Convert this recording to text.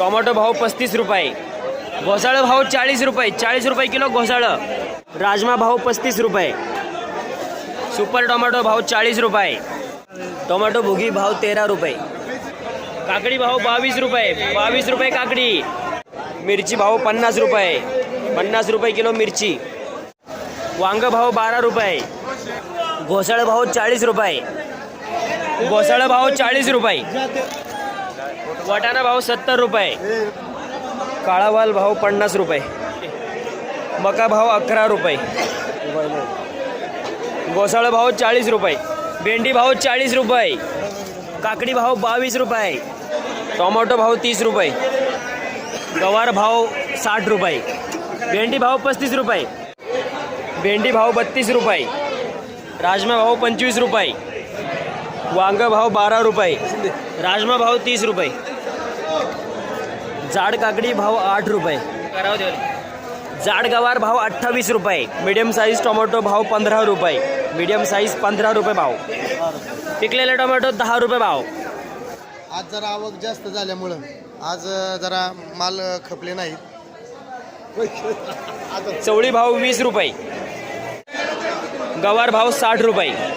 Tomato भाव पस्तीस रुपये. घोसाळं भाव चाळीस रुपये. चाळीस रुपये किलो घोसाळं. राजमा भाव पस्तीस रुपये. सुपर टोमॅटो भाव चाळीस रुपये. टोमॅटो भुगी भाव तेरा रुपये. काकडी भाव बावीस रुपये. बावीस रुपये काकडी. मिरची भाव पन्नास रुपये. पन्नास रुपये किलो मिरची. वांग भाव बारा रुपये. घोसाळं भाव चाळीस रुपये. घोसाळ भाव चाळीस रुपये. वाटाणा भाव सत्तर रुपये. काळावाल भाव पन्नास रुपये. मका भाव अकरा रुपये. घोसाळ भाव चाळीस रुपये. भेंडी भाव चाळीस रुपये. काकडी भाव बावीस रुपये. टोमॅटो भाव तीस रुपये. गवार भाव साठ रुपये. भेंडी भाव पस्तीस रुपये. भेंडी भाव बत्तीस रुपये. राजमा भाव पंचवीस रुपये. वांग भाव बारा रुपये. राजमा भाव तीस रुपये. जाड काकडी भाव आठ रुपये. जाड गवार भाव अठ्ठावीस रुपये. मीडियम साईज टोमॅटो भाव पंधरा रुपये. मीडियम साईज पंधरा रुपये भाव. पिकलेले टोमॅटो दहा रुपये भाव. आज जरा आवक जास्त झाल्यामुळं आज जरा माल खपले नाहीत. चवळी भाव वीस रुपये. गवार भाव साठ रुपये.